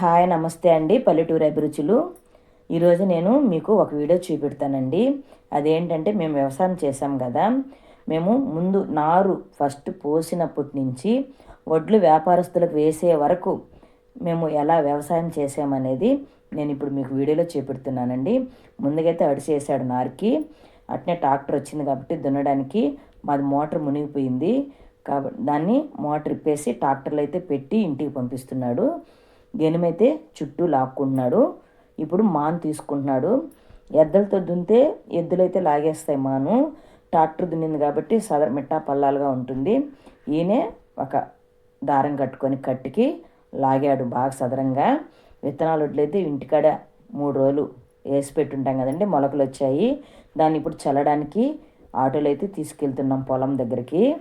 Hi నమస్తే అండి పల్లెటూరు అభిరుచులు. ఈరోజు నేను మీకు ఒక వీడియో చూపెడతానండి. అదేంటంటే మేము వ్యవసాయం చేసాం కదా. మేము ముందు నారు ఫస్ట్ పోసినప్పటి నుంచి వడ్లు వ్యాపారస్తులకు వేసే వరకు మేము ఎలా వ్యవసాయం చేసామనేది నేను ఇప్పుడు మీకు వీడియోలో చూపెడుతున్నానండి. ముందుగైతే అడిసేసాడు నారుకి. అట్నే ట్రాక్టర్ వచ్చింది కాబట్టి దున్నడానికి మాది మోటార్ మునిగిపోయింది. కాబట్టి దాన్ని మోటార్ ఇప్పేసి ట్రాక్టర్లు అయితే పెట్టి ఇంటికి పంపిస్తున్నాడు. గెనుమైతే చుట్టూ లాక్కుంటున్నాడు. ఇప్పుడు మాన్ తీసుకుంటున్నాడు. ఎద్దలతో దున్నితే ఎద్దులైతే లాగేస్తాయి మాను. ట్రాక్టర్ దున్నింది కాబట్టి సదర మిట్టా పల్లాలుగా ఉంటుంది. ఈయనే ఒక దారం కట్టుకొని కట్టికి లాగాడు బాగా సదరంగా. విత్తనాలు వడ్లయితే ఇంటికాడ మూడు రోజులు వేసి పెట్టుంటాం కదండి మొలకలు వచ్చాయి. దాన్ని ఇప్పుడు చల్లడానికి ఆటోలు అయితే తీసుకెళ్తున్నాం పొలం దగ్గరికి.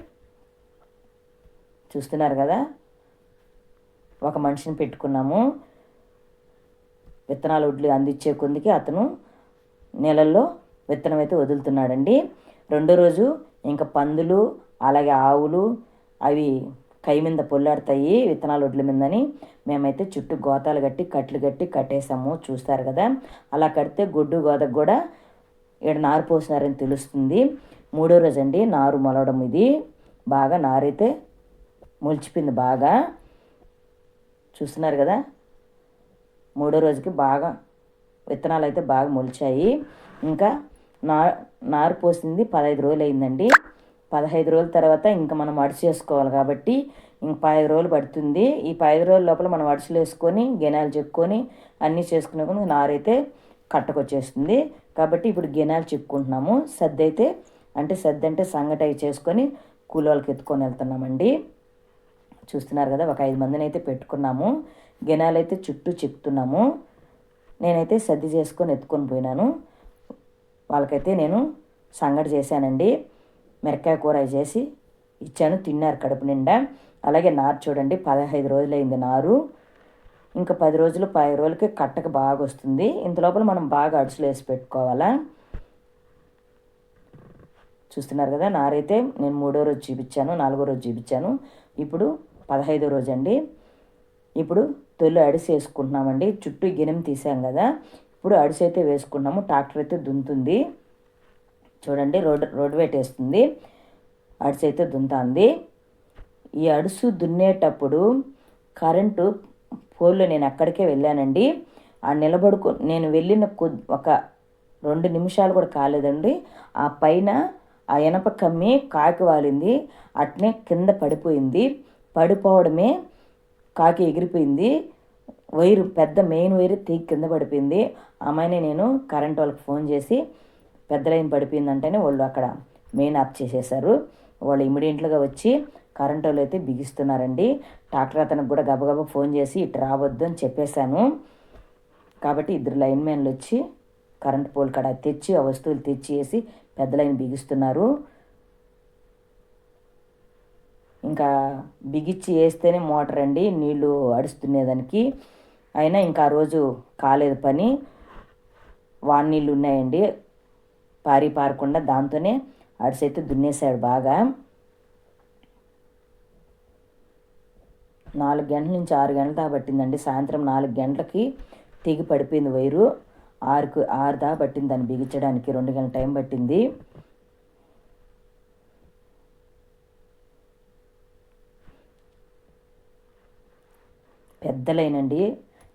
చూస్తున్నారు కదా? ఒక మనిషిని పెట్టుకున్నాము. విత్తనాలు వడ్లు అందించే కొందికి అతను నెలల్లో విత్తనం అయితే వదులుతున్నాడండి. రెండో రోజు ఇంకా పందులు అలాగే ఆవులు అవి కై మీద పొల్లాడతాయి విత్తనాలు ఒడ్ల మీదని. మేమైతే చుట్టూ గోతాలు కట్టి కట్లు కట్టి కట్టేసాము చూస్తారు కదా అలా కడితే గొడ్డు గోదకు కూడా ఇక్కడ నారు పోసినారని తెలుస్తుంది. మూడో రోజు అండి నారు మొలవడం ఇది. బాగా నారైతే మొలిచిపోయింది బాగా. చూస్తున్నారు కదా? మూడో రోజుకి బాగా విత్తనాలు అయితే బాగా మొలిచాయి. ఇంకా నా నారు పోసింది పదహైదు రోజులు అయిందండి పదహైదు రోజుల తర్వాత ఇంకా మనం అడిచి చేసుకోవాలి కాబట్టి ఇంక పదహైదు రోజులు పడుతుంది. ఈ పదహైదు రోజుల లోపల మనం అడుచులు వేసుకొని గెనాలు చెక్కుని అన్నీ చేసుకునే నారు నారైతే కట్టకొచ్చేస్తుంది. కాబట్టి ఇప్పుడు గెనాలు చెప్పుకుంటున్నాము సద్ది అయితే అంటే సద్ది అంటే సంగటి అవి చేసుకొని కూలోళ్ళకి ఎత్తుకొని వెళ్తున్నామండి. చూస్తున్నారు కదా ఒక ఐదు మందిని అయితే పెట్టుకున్నాము. గెనాలు అయితే చుట్టూ చెప్తున్నాము నేనైతే సర్ది చేసుకొని ఎత్తుకొని పోయినాను. వాళ్ళకైతే నేను సంగటి చేశానండి. మిరకాయ కూర చేసి ఇచ్చాను తిన్నారు కడుపు నిండా. అలాగే నారు చూడండి పదహైదు రోజులైంది నారు. ఇంకా పది రోజులు పది రోజులకి కట్టక బాగా వస్తుంది. ఇంత లోపల మనం బాగా అడుసులు వేసి పెట్టుకోవాలా? చూస్తున్నారు కదా నారైతే నేను మూడో రోజు చూపించాను నాలుగో రోజు చూపించాను. ఇప్పుడు పదహైదో రోజు అండి ఇప్పుడు తొలి అడిసి వేసుకుంటున్నామండి. చుట్టూ గిన్నెం తీసాం కదా. ఇప్పుడు అడిసి అయితే వేసుకున్నాము. ట్రాక్టర్ అయితే దున్నుతుంది చూడండి రోడ్ రోడ్ వేటేస్తుంది అడిసి అయితే దున్నుతుంది ఈ అడుసు దున్నేటప్పుడు కరెంటు పోల్లో నేను అక్కడికే వెళ్ళానండి. ఆ నిలబడుకు నేను వెళ్ళిన కొద్ది ఒక రెండు నిమిషాలు కూడా కాలేదండి. ఆ పైన ఆ ఎనప కమ్మి కాకి వాలింది. అట్నే కింద పడిపోయింది. పడిపోవడమే కాకి ఎగిరిపోయింది. వైరు పెద్ద మెయిన్ వైర్ తీగి కింద పడిపోయింది. ఆమెనే నేను కరెంట్ వాళ్ళకి ఫోన్ చేసి పెద్ద లైన్ పడిపోయిందంటేనే వాళ్ళు అక్కడ మెయిన్ ఆఫ్ చేసేసారు. వాళ్ళు ఇమీడియట్గా వచ్చి కరెంట్ వాళ్ళు అయితే బిగిస్తున్నారండి. డాక్టర్ అతనికి కూడా గబగబా ఫోన్ చేసి ఇటు రావద్దు అని చెప్పేశాను. కాబట్టి ఇద్దరు లైన్ మ్యాన్లు వచ్చి కరెంట్ పోల్ కాడ తెచ్చి ఆ వస్తువులు తెచ్చి వేసి పెద్ద లైన్ బిగిస్తున్నారు. ఇంకా బిగిచ్చి వేస్తేనే మోటార్ అండి నీళ్ళు అడుస్తునేదానికి. అయినా ఇంకా ఆ రోజు కాలేదు పని. వాన్ నీళ్ళు ఉన్నాయండి పారి పారకుండా దాంతోనే అడిసైతే దున్నేశాడు బాగా. నాలుగు గంటల నుంచి ఆరు గంటల దాకా పట్టిందండి. సాయంత్రం నాలుగు గంటలకి తెగి పడిపోయింది వైరు. ఆరుకు ఆరు దాకా పట్టింది దాన్ని బిగించడానికి. రెండు గంటల టైం పట్టింది. పెద్దలైనండి.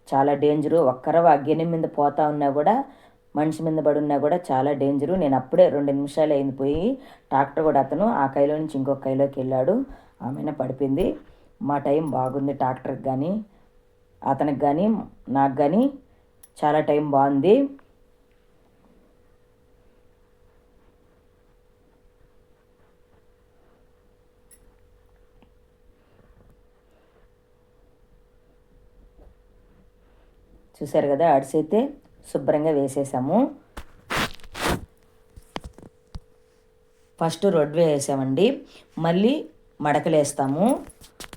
చాలా డేంజరు. ఒక్కరవ అగ్ని మీద పోతా ఉన్నా కూడా మనిషి మీద పడి ఉన్నా కూడా చాలా డేంజరు. నేను అప్పుడే రెండు నిమిషాలు అయింది పోయి ట్రాక్టర్ కూడా అతను ఆ కైలో నుంచి ఇంకొక కైలోకి వెళ్ళాడు. ఆమెన పడిపోయింది. మా టైం బాగుంది ట్రాక్టర్కి కానీ అతనికి కానీ నాకు కానీ చాలా టైం బాగుంది. చూసారు కదా అడిసైతే శుభ్రంగా వేసేసాము. ఫస్ట్ రొడ్వే వేసామండి. మళ్ళీ మడకలు వేస్తాము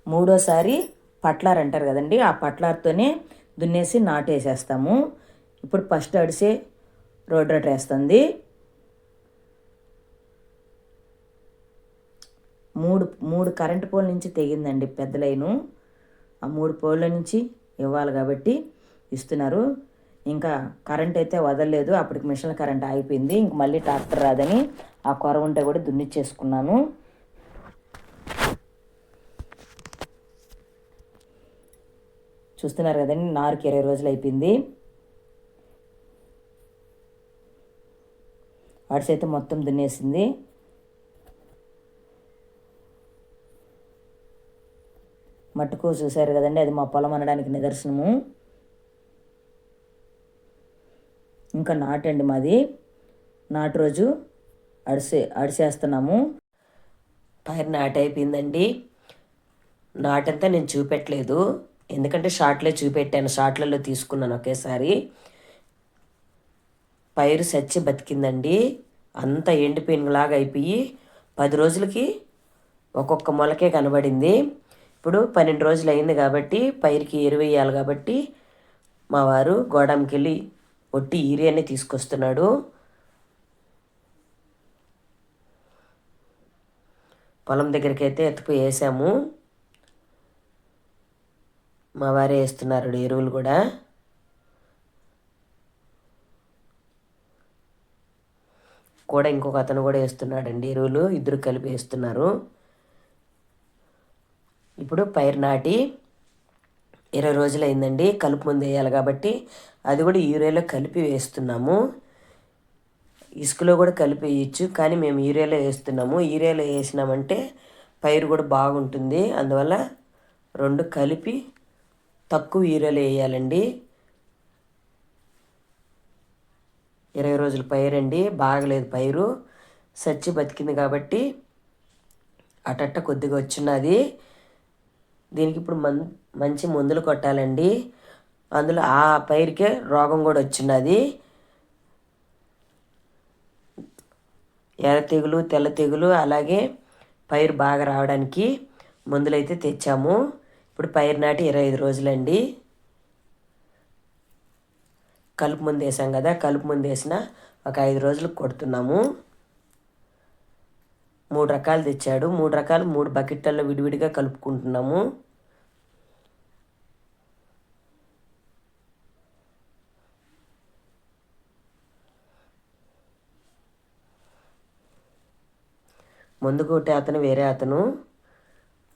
మూడోసారి పట్లార్ అంటారు కదండి ఆ పట్లార్తోనే దున్నేసి నాటేసేస్తాము. ఇప్పుడు ఫస్ట్ అడిసే రోడ్ రొట్టె వేస్తుంది. మూడు మూడు కరెంటు పోల్ నుంచి తెగిందండి పెద్ద లైను. ఆ మూడు పోళ్ళ నుంచి ఇవ్వాలి కాబట్టి ఇస్తున్నారు. ఇంకా కరెంట్ అయితే వదలలేదు. అప్పటికి మిషన్ కరెంట్ ఆగిపోయింది. ఇంక మళ్ళీ ట్రాక్టర్ రాదని ఆ కొర ఉంటే కూడా దున్నిచ్చేసుకున్నాను. చూస్తున్నారు కదండి నారుకి ఇరవై రోజులు అయిపోయింది. అడిసైతే మొత్తం దున్నేసింది. మట్టుకు చూశారు కదండి అది మా పొలం అనడానికి నిదర్శనము. ఇంకా నాటండి మాది. నాటు రోజు అడిసే అడిసేస్తున్నాము పైరు నాటు అయిపోయిందండి నాటంతా నేను చూపెట్టలేదు. ఎందుకంటే షార్ట్లే చూపెట్టాను. షార్ట్లలో తీసుకున్నాను ఒకేసారి. పైరు సచ్చి బతికిందండి. అంత ఎండిపోయినలాగా అయిపోయి పది రోజులకి ఒక్కొక్క మొలకే కనబడింది. ఇప్పుడు పన్నెండు రోజులు అయింది కాబట్టి పైరుకి ఎరువు వేయాలి కాబట్టి మా వారు గోడంకి వెళ్ళి ఒట్టి ఈరియాని తీసుకొస్తున్నాడు. పొలం దగ్గరికి అయితే ఎత్తుకుపోయి వేసాము. మా వారే వేస్తున్నారు ఎరువులు కూడా. కూడా ఇంకొక అతను కూడా వేస్తున్నాడండి ఎరువులు. ఇద్దరు కలిపి వేస్తున్నారు. ఇప్పుడు పైరు నాటి ఇరవై రోజులు అయిందండి కలుపు ముందు వేయాలి కాబట్టి అది కూడా యూరియాలో కలిపి వేస్తున్నాము. ఇసుకలో కూడా కలిపి వేయచ్చు కానీ మేము యూరియాలో వేస్తున్నాము. యూరియాలో వేసినామంటే పైరు కూడా బాగుంటుంది. అందువల్ల రెండు కలిపి తక్కువ యూరియాలో వేయాలండి. ఇరవై రోజుల పైరండి బాగలేదు పైరు. సచ్చి బతికింది కాబట్టి అటట్ట కొద్దిగా వచ్చినది. దీనికి ఇప్పుడు మన్ మంచి మందులు కొట్టాలండి. అందులో ఆ పైరుకే రోగం కూడా వచ్చినది. ఎర్ర తెగులు తెల్ల తెగులు అలాగే పైరు బాగా రావడానికి మందులైతే తెచ్చాము. ఇప్పుడు పైరు నాటి ఇరవై ఐదు రోజులండి. కలుపు ముందు వేసాం కదా కలుపు ముందు వేసిన ఒక ఐదు రోజులకు కొడుతున్నాము. మూడు రకాలు తెచ్చాడు. మూడు రకాలు మూడు బకెట్లలో విడివిడిగా కలుపుకుంటున్నాము. ముందు కొట్టే అతను వేరే అతను.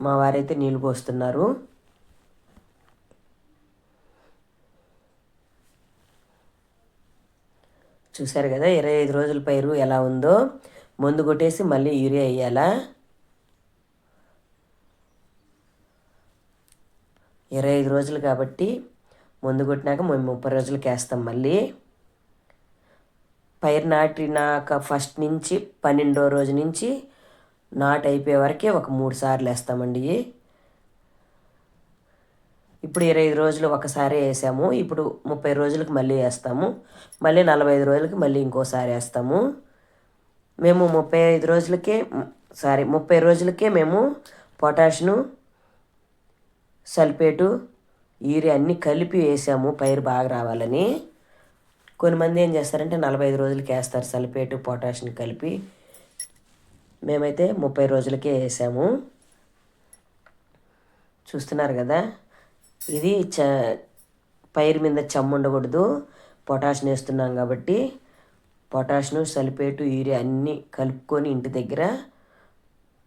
మా వారైతే నీళ్ళు పోస్తున్నారు. చూసారు కదా ఇరవై ఐదు రోజుల పైరు ఎలా ఉందో. ముందు కొట్టేసి మళ్ళీ యూరియా వేయాలా? ఇరవై ఐదు రోజులు కాబట్టి ముందు కొట్టినాక మేము ముప్పై రోజులకి వేస్తాం మళ్ళీ. పైరు నాటినాక ఫస్ట్ నుంచి పన్నెండో రోజు నుంచి నాటు అయిపోయే వరకే ఒక మూడు సార్లు వేస్తామండి. ఇప్పుడు ఇరవై ఐదు రోజులు ఒకసారి వేసాము. ఇప్పుడు ముప్పై రోజులకు మళ్ళీ వేస్తాము. మళ్ళీ నలభై ఐదు రోజులకి మళ్ళీ ఇంకోసారి వేస్తాము. మేము ముప్పై ఐదు రోజులకే సారీ ముప్పై రోజులకే మేము పొటాష్ను సల్ఫేటు యూరియా అన్నీ కలిపి వేసాము. పైరు బాగా రావాలని. కొంతమంది ఏం చేస్తారంటే నలభై ఐదు రోజులకి వేస్తారు సల్ఫేటు పొటాష్ని కలిపి. మేమైతే ముప్పై రోజులకే వేసాము. చూస్తున్నారు కదా? ఇది చ పైరు మీద చెమ్మ ఉండకూడదు. వేస్తున్నాం కాబట్టి పొటాషియం సల్ఫేటు యూరియా అన్నీ కలుపుకొని ఇంటి దగ్గర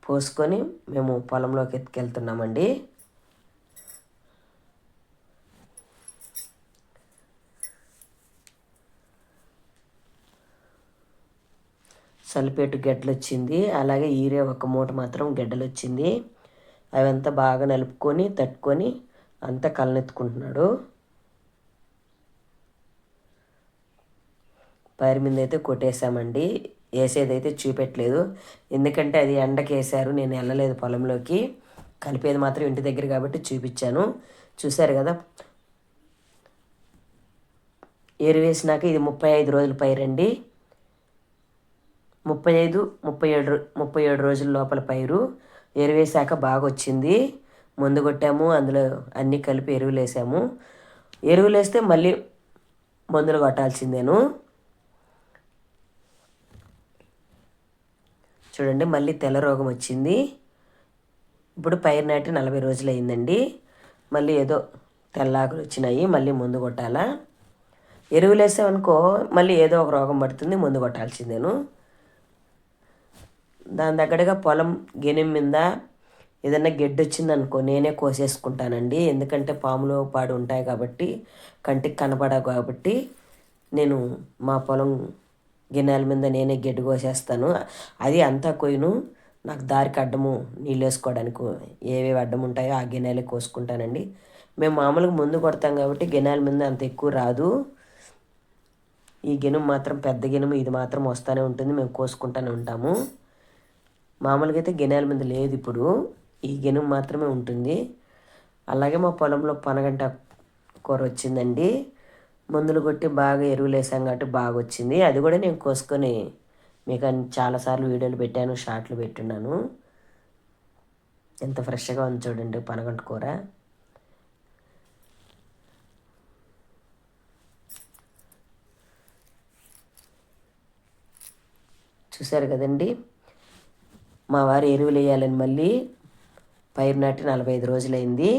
పోసుకొని మేము పొలంలోకి ఎత్తుకెళ్తున్నామండి. సల్పేటు గడ్డలు వచ్చింది అలాగే ఈరే ఒక మూట మాత్రం గడ్డలు వచ్చింది అవంతా బాగా నలుపుకొని తట్టుకొని అంతా కలనెత్తుకుంటున్నాడు. పైరు మీద అయితే కొట్టేశామండి. వేసేదైతే చూపెట్టలేదు. ఎందుకంటే అది ఎండకి వేశారు నేను వెళ్ళలేదు పొలంలోకి. కలిపేది మాత్రం ఇంటి దగ్గర కాబట్టి చూపించాను. చూశారు కదా? ఎరువేసినాక ఇది ముప్పై ఐదు రోజుల పైరండి. ముప్పై ఐదు ముప్పై ఏడు ముప్పై ఏడు రోజుల లోపల పైరు. ఎరువేశాక బాగా వచ్చింది ముందు కొట్టాము. అందులో అన్నీ కలిపి ఎరువులు వేసాము. ఎరువులు వేస్తే మళ్ళీ మందులు కొట్టాల్సిందేను. చూడండి మళ్ళీ తెల్ల రోగం వచ్చింది. ఇప్పుడు పైరు నాటి నలభై రోజులు అయిందండి. మళ్ళీ ఏదో తెల్లాకులు వచ్చినాయి. మళ్ళీ ముందు కొట్టాలా? ఎరువులు వేసామనుకో మళ్ళీ ఏదో ఒక రోగం పడుతుంది. ముందు కొట్టాల్సిందేను. దాని దగ్గరగా పొలం గెనుం మీద ఏదన్నా గెడ్డ వచ్చిందనుకో నేనే కోసేసుకుంటానండి. ఎందుకంటే పాములు పాడు ఉంటాయి కాబట్టి కంటికి కనపడవు కాబట్టి నేను మా పొలం గిన్నెల మీద నేనే గెడ్డి కోసేస్తాను. అది అంతా కొయ్యను. నాకు దారికి అడ్డము నీళ్ళు వేసుకోవడానికి ఏవేవి అడ్డం ఉంటాయో ఆ గిన్నెలే కోసుకుంటానండి. మేము మామూలుగా ముందు కొడతాం కాబట్టి గిన్నెల మీద అంత ఎక్కువ రాదు. ఈ గినుము మాత్రం పెద్ద గినుము ఇది మాత్రం వస్తూనే ఉంటుంది. మేము కోసుకుంటూనే ఉంటాము. మామూలుగా అయితే గెనాల మీద లేదు ఇప్పుడు. ఈ గినుము మాత్రమే ఉంటుంది. అలాగే మా పొలంలో పనగంట కూర వచ్చిందండి మందులు కొట్టి బాగా ఎరువులు వేసాం కాబట్టి బాగా వచ్చింది అది కూడా నేను కోసుకొని మీకు చాలాసార్లు వీడియోలు పెట్టాను షార్ట్లు పెట్టున్నాను. ఎంత ఫ్రెష్గా ఉంది చూడండి పనగంట కూర. చూసారు కదండి? మా వారు ఎరువులు వేయాలని మళ్ళీ పైరు నాటి నలభై ఐదు రోజులైంది.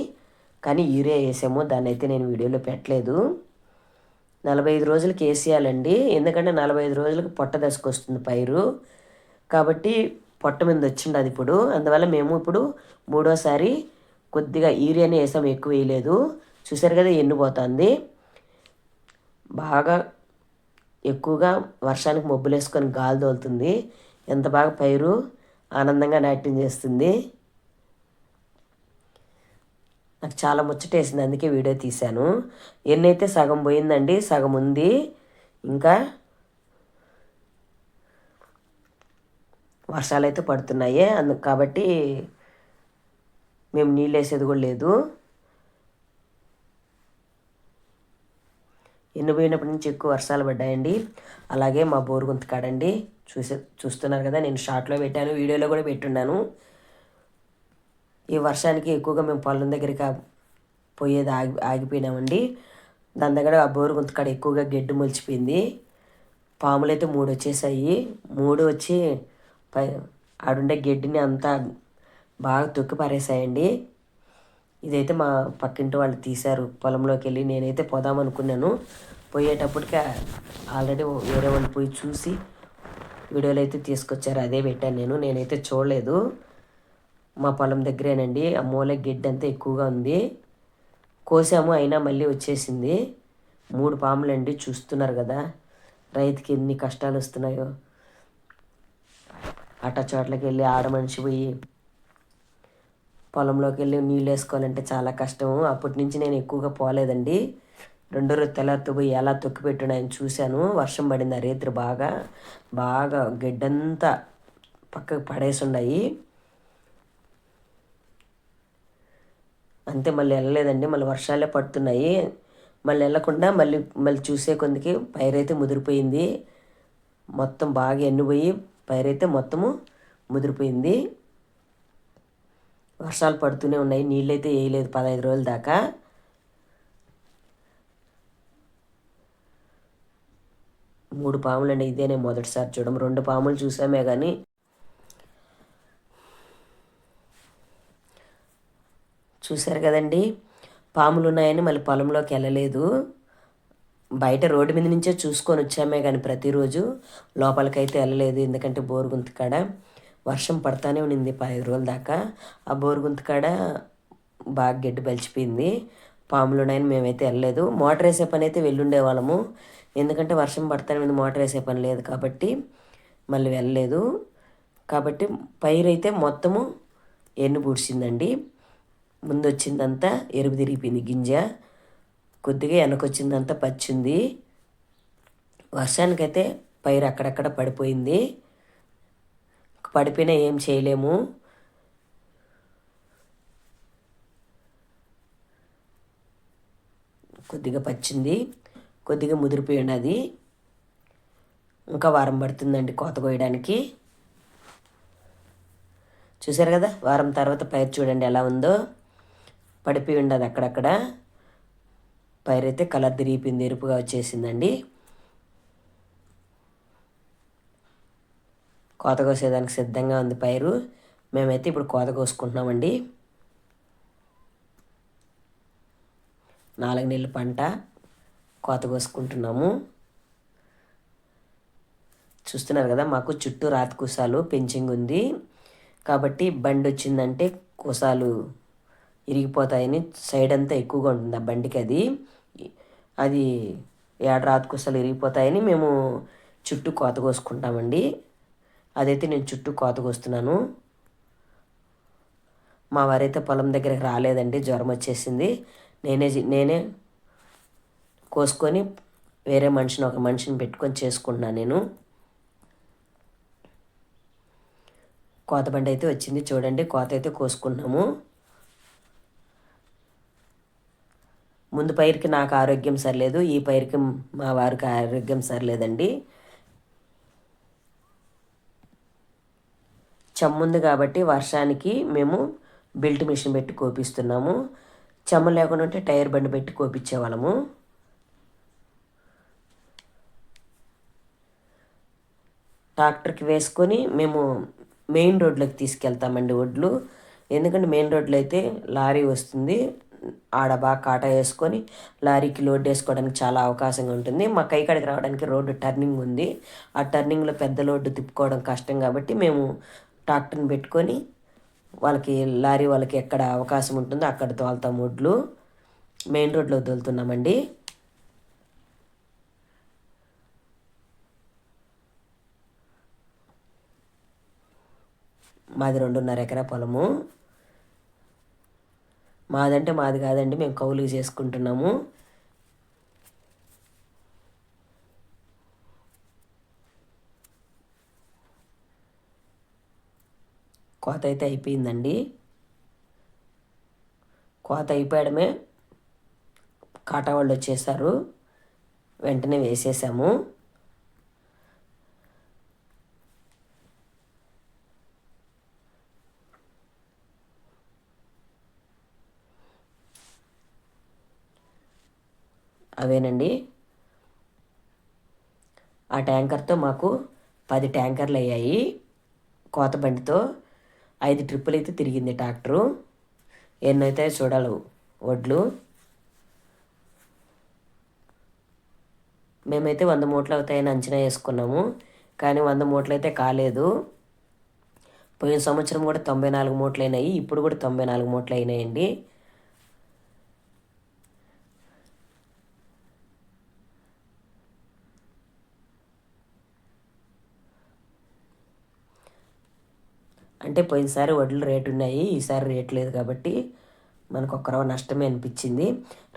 కానీ యూరియా వేసాము. దాన్ని అయితే నేను వీడియోలో పెట్టలేదు. నలభై ఐదు రోజులకి వేసేయాలండి. ఎందుకంటే నలభై ఐదు రోజులకు పొట్ట దశకు వస్తుంది పైరు. కాబట్టి పొట్ట మీద వచ్చింది అది ఇప్పుడు. అందువల్ల మేము ఇప్పుడు మూడోసారి కొద్దిగా యూరియాని వేసాము. ఎక్కువ వేయలేదు. చూసారు కదా ఎండిపోతుంది. బాగా ఎక్కువగా వర్షానికి మబ్బులేసుకొని గాలి తోలుతుంది. ఎంత బాగా పైరు ఆనందంగా నాట్యం చేస్తుంది. నాకు చాలా ముచ్చటేసింది అందుకే వీడియో తీశాను. ఎన్నైతే సగం పోయిందండి సగం ఉంది. ఇంకా వర్షాలు అయితే పడుతున్నాయి అందు కాబట్టి మేము నీళ్ళు వేసేది కూడా లేదు. ఎండిపోయినప్పటి నుంచి ఎక్కువ వర్షాలు పడ్డాయండి. అలాగే మా బోరు గుంత కాడండి. చూసే చూస్తున్నారు కదా నేను షార్ట్లో పెట్టాను వీడియోలో కూడా పెట్టున్నాను. ఈ వర్షానికి ఎక్కువగా మేము పొలం దగ్గరికి పోయేది ఆగి ఆగిపోయినామండి. దాని దగ్గర ఆ బోరు గుంత కాడ ఎక్కువగా గడ్డి మొలిచిపోయింది. పాములు అయితే మూడు వచ్చేసాయి. మూడు వచ్చి పై ఆడుండే గడ్డిని అంతా బాగా తొక్కి పారేసాయండి. ఇదైతే మా పక్కింటి వాళ్ళు తీశారు పొలంలోకి వెళ్ళి. నేనైతే పోదాం అనుకున్నాను. పోయేటప్పటికే ఆల్రెడీ వేరే వాళ్ళు పోయి చూసి వీడియోలు అయితే తీసుకొచ్చారు అదే పెట్టాను నేను. నేనైతే చూడలేదు. మా పొలం దగ్గరేనండి. ఆ మూల గిడ్డ అంతా ఎక్కువగా ఉంది. కోసాము అయినా మళ్ళీ వచ్చేసింది. మూడు పాములండి చూస్తున్నారు కదా. రైతుకి ఎన్ని కష్టాలు వస్తున్నాయో. అట్ట చోట్లకి వెళ్ళి ఆడ మనిషి పోయి పొలంలోకి వెళ్ళి నీళ్ళు వేసుకోవాలంటే చాలా కష్టం అప్పటి నుంచి నేను ఎక్కువగా పోలేదండి. రెండో రోజు తెల్లారితో పోయి ఎలా తొక్కి పెట్టున్నాయని చూశాను. వర్షం పడింది ఆ రేత్రి బాగా బాగా గడ్డంతా పక్కకు పడేసి ఉన్నాయి. అంతే మళ్ళీ వెళ్ళలేదండి మళ్ళీ వర్షాలే పడుతున్నాయి. మళ్ళీ వెళ్ళకుండా మళ్ళీ మళ్ళీ చూసే కొందికి పైరైతే ముదిరిపోయింది. మొత్తం బాగా ఎండిపోయి పైరైతే మొత్తము ముదిరిపోయింది. వర్షాలు పడుతూనే ఉన్నాయి నీళ్ళైతే వేయలేదు పదహైదు రోజుల దాకా. మూడు పాములు అండి ఇదే నేను మొదటిసారి చూడడం. రెండు పాములు చూసామే కానీ చూశారు కదండి. పాములు ఉన్నాయని మళ్ళీ పొలంలోకి వెళ్ళలేదు. బయట రోడ్డు మీద నుంచే చూసుకొని వచ్చామే కానీ ప్రతిరోజు. లోపలికైతే వెళ్ళలేదు ఎందుకంటే బోరుగుంత కాడ. వర్షం పడతానే ఉండింది పదిహేను రోజుల దాకా. ఆ బోరుగుంత కాడ బాగా గడ్డి బలిచిపోయింది. పాములు ఉన్నాయని మేమైతే వెళ్ళలేదు. మోటార్ వేసే పని అయితే వెళ్ళుండే వాళ్ళము ఎందుకంటే వర్షం పడతానే ఉంది మోటార్ వేసే పని లేదు కాబట్టి మళ్ళీ వెళ్ళలేదు. కాబట్టి పైరు అయితే మొత్తము ఎన్ను పూడ్చిందండి. ముందు వచ్చిందంతా ఎరుపు తిరిగిపోయింది గింజ. కొద్దిగా వెనకొచ్చిందంతా పచ్చింది. వర్షానికైతే పైరు అక్కడక్కడ పడిపోయింది. పడిపోయినా ఏం చేయలేము. కొద్దిగా పచ్చింది. కొద్దిగా ముదిరిపోయి ఉన్నది ఇంకా వారం పడుతుందండి కోత కోయడానికి. చూసారు కదా వారం తర్వాత పైరు చూడండి ఎలా ఉందో. పడిపోయి ఉండదు అక్కడక్కడ. పైరు అయితే కలర్ తిరిగిపోయింది ఎరుపుగా వచ్చేసిందండి. కోత కోసేదానికి సిద్ధంగా ఉంది పైరు. మేమైతే ఇప్పుడు కోత కోసుకుంటున్నామండి. నాలుగు నెలల పంట. కోత కోసుకుంటున్నాము. చూస్తున్నారు కదా మాకు చుట్టూ రాతి కుసాలు పెంచింగ్ ఉంది. కాబట్టి బండి వచ్చిందంటే కుసాలు ఇరిగిపోతాయని సైడ్ అంతా ఎక్కువగా ఉంటుంది ఆ బండికి అది. అది ఏడ రాతి కుసాలు ఇరిగిపోతాయని మేము చుట్టూ కోత కోసుకుంటామండి. అదైతే నేను చుట్టూ కోత కోస్తున్నాను. మా వారైతే పొలం దగ్గరికి రాలేదండి జ్వరం వచ్చేసింది. నేనే నేనే కోసుకొని వేరే మనిషిని ఒక మనిషిని పెట్టుకొని చేసుకున్నాను నేను. కోత బండి అయితే వచ్చింది చూడండి కోత అయితే కోసుకున్నాము. ముందు పైరుకి నాకు ఆరోగ్యం సరిలేదు ఈ పైరుకి మా వారికి ఆరోగ్యం సరిలేదండి. చెమ్ముంది కాబట్టి వర్షానికి మేము బెల్ట్ మిషన్ పెట్టి కోపిస్తున్నాము. చెమ్మ లేకుండా ఉంటే టైర్ బండి పెట్టి కోపించేవాళ్ళము. ట్రాక్టర్కి వేసుకొని మేము మెయిన్ రోడ్లోకి తీసుకెళ్తామండి ఒడ్లు. ఎందుకంటే మెయిన్ రోడ్లో అయితే లారీ వస్తుంది. ఆడ బాగా కాటా వేసుకొని లారీకి లోడ్ వేసుకోవడానికి చాలా అవకాశంగా ఉంటుంది. మా కైకాడికి రావడానికి రోడ్డు టర్నింగ్ ఉంది. ఆ టర్నింగ్లో పెద్ద లోడ్డు తిప్పుకోవడం కష్టం కాబట్టి మేము ట్రాక్టర్ని పెట్టుకొని వాళ్ళకి లారీ వాళ్ళకి ఎక్కడ అవకాశం ఉంటుందో అక్కడ తోలుతాం ఒడ్లు. మెయిన్ రోడ్లో తోలుతున్నామండి. మాది రెండున్నర ఎకరా పొలము. మాదంటే మాది కాదండి మేము కౌలుకి చేసుకుంటున్నాము. కోత అయితే అయిపోయిందండి. కోత అయిపోయడమే కాటా వాళ్ళు వచ్చేసారు. వెంటనే వేసేసాము. అవేనండి ఆ ట్యాంకర్తో మాకు పది ట్యాంకర్లు అయ్యాయి. కోత బండితో ఐదు ట్రిప్పులు అయితే తిరిగింది ట్రాక్టరు. ఎన్నైతే చూడాలి వడ్లు. మేమైతే వంద మూటలు అవుతాయని అంచనా వేసుకున్నాము. కానీ వంద మూటలు అయితే కాలేదు. పోయిన సంవత్సరం కూడా తొంభై నాలుగు మూటలు అయినాయి. ఇప్పుడు కూడా తొంభై నాలుగు మూటలు అయినాయండి. అంటే పోయినసారి వడ్లు రేటు ఉన్నాయి ఈసారి రేటు లేదు కాబట్టి మనకు ఒక్క రవ్వ నష్టమే అనిపించింది.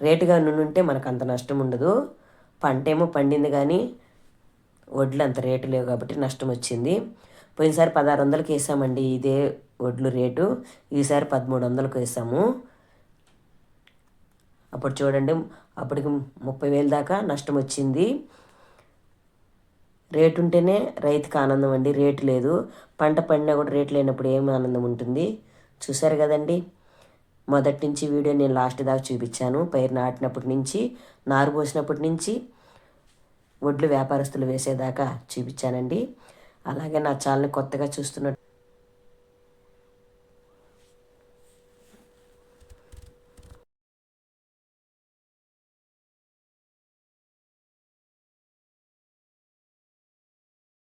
రేటుగా ఉంటే మనకు అంత నష్టం ఉండదు. పంట ఏమో పండింది కానీ వడ్లు అంత రేటు లేవు కాబట్టి నష్టం వచ్చింది. పోయినసారి పదహారు వందలకి వేసామండి ఇదే వడ్లు రేటు. ఈసారి పదమూడు వందలకు వేసాము. అప్పుడు చూడండి అప్పటికి ముప్పై వేలు దాకా నష్టం వచ్చింది. రేటు ఉంటేనే రైతుకి ఆనందం అండి. రేటు లేదు. పంట పండినా కూడా రేటు లేనప్పుడు ఏమి ఆనందం ఉంటుంది? చూసారు కదండి? మొదటి నుంచి వీడియో నేను లాస్ట్ దాకా చూపించాను. పైరు నాటినప్పటి నుంచి నారు పోసినప్పటి నుంచి వడ్లు వ్యాపారస్తులు వేసేదాకా చూపించానండి. అలాగే నా ఛానల్ని కొత్తగా చూస్తున్నట్టు